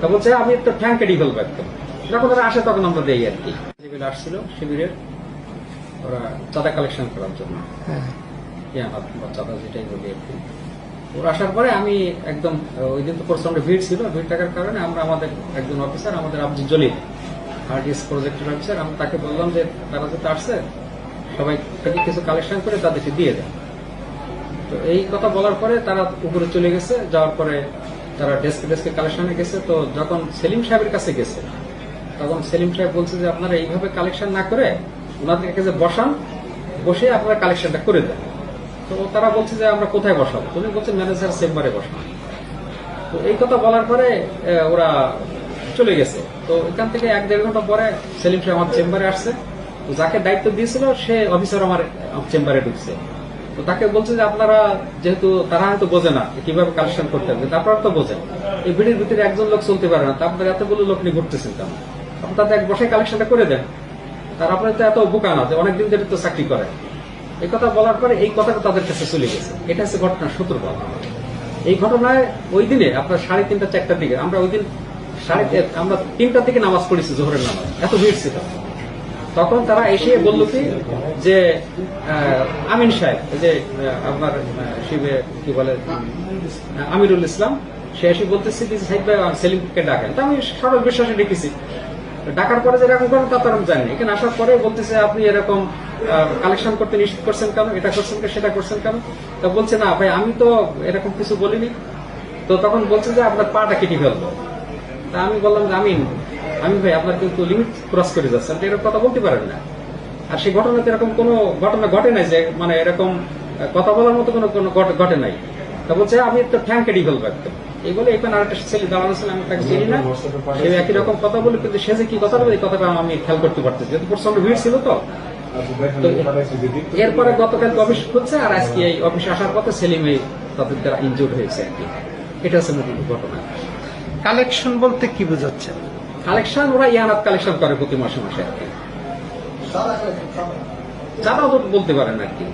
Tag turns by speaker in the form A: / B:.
A: তা বলছে আমি তো ঠ্যাং কেটে ফেলব একদম যখন ওরা আসে তখন আমরা দেই আর কি। শিবির আসছিল শিবিরের ওরা চাঁদা কালেকশন করার জন্য।
B: হ্যাঁ।
A: চাঁদা যেটাই বলি আর কি। ওরা আসার পরে আমি একদম ওই দিন তো প্রচণ্ড ভিড় ছিল ভিড় থাকার কারণে আমরা আমাদের একজন অফিসার আমাদের আব্দুল জলিল আর্টিস্ট প্রজেক্টের অফিসার আমি তাকে বললাম যে তারা যেটা আসছে সবাই থেকে কিছু কালেকশন করে তাদেরকে দিয়ে দেয় তো এই কথা বলার পরে তারা উপরে চলে গেছে যাওয়ার পরে তারা ডেস্কে ডেস্কে কালেকশনে গেছে, তো যখন সেলিম সাহেবের কাছে গেছে, তখন সেলিম সাহেব বলছে যে, আপনারা এইভাবে কালেকশন না করে ওনাদের কাছে বসান, বসে আপনারা কালেকশনটা করে দেন। তো তারা বলছে যে, আমরা কোথায় বসাবো? তুমি বলছে ম্যানেজার চেম্বারে বসান। তো এই কথা বলার পরে ওরা চলে গেছে। তো এখান থেকে এক দেড় ঘণ্টা পরে সেলিম সাহেব আমার চেম্বারে আসছে। তো যাকে দায়িত্ব দিয়েছিল, সে অফিসার আমার চেম্বারে ঢুকছে। তো তাকে বলছে যে আপনারা যেহেতু, তারা হয়তো বোঝে না কীভাবে কালেকশন করতে হবে আপনারা তো বোঝেন। এই ভিড়ের ভিতরে একজন লোক চলতে পারে না, তা আপনারা এতগুলো লোক নিয়ে ঘুরতেছেন কেন? আপনি তাদের এক বসে কালেকশনটা করে দেন। তার আপনার তো এত বোকা না যে অনেকদিন ধরে তো চাকরি করে। এই কথা বলার পরে এই কথাটা তাদের কাছে চলে গেছে। এটা হচ্ছে ঘটনা সূত্রপাত। এই ঘটনায় ওই দিনে আপনার সাড়ে তিনটা, চারটার দিকে, আমরা ওই দিন সাড়ে আমরা তিনটার দিকে নামাজ পড়েছি, জোহরের নামাজ। এত ভিড় ছিল। তখন তারা এসে বলল কি যে আমিন সাহেব যে আপনার শিবে কি বলে আমিরুল ইসলাম, সে এসে বলতেছে কি সাহেব ভাই সেলিমকে ডাকেন। তো আমি সরল বিশ্বাসে ডেকেছি। ডাকার পরে যে এরকম করেন তা তো আমি জানি। এখানে আসার পরে বলতেছে, আপনি এরকম কালেকশন করতে নিশ্চিত করছেন কেন? এটা করছেন কেন? সেটা করছেন কেন? তা বলছে, না ভাই, আমি তো এরকম কিছু বলিনি। তো তখন বলছে যে, আপনার পাটা কেটে ফেলব। তা আমি বললাম যে, আমিন। আমি ভাই, আপনার কিন্তু লিমিট ক্রস করে যাচ্ছে আপনি এরকম কথা বলতে পারেন না। আর সেই ঘটনাতে এরকম কোনো ঘটনা ঘটে নাই যে মানে এরকম কথা বলার মতো কোনো কোনো ঘটে নাই। তা বলছে, আমি তো ঠ্যাং কেটে ফেলব একদম এই বলে এখানে আরেকটা ছেলে দাঁড়ানো ছিল, আমি তাকে চিনি না। সে একই রকম কথা বলে, কিন্তু সে যে কি কথা বলে, এই কথাটা আমি খেয়াল করতে পারতেছি যেহেতু প্রচণ্ড ভিড় ছিল তো। এরপরে গতকাল অফিস খুলছে, আর আজকে এই অফিসে আসার পথে সেলিম এই তাদের দ্বারা ইনজুর্ড হয়েছে আর কি। এটা হচ্ছে ঘটনা।
B: কালেকশন বলতে কি বোঝাচ্ছে
A: কালেকশন ওরা ইয়ানাত কালেকশন করে প্রতি মাসে মাসে আর কি। চাঁদা তো বলতে পারেন আর কি।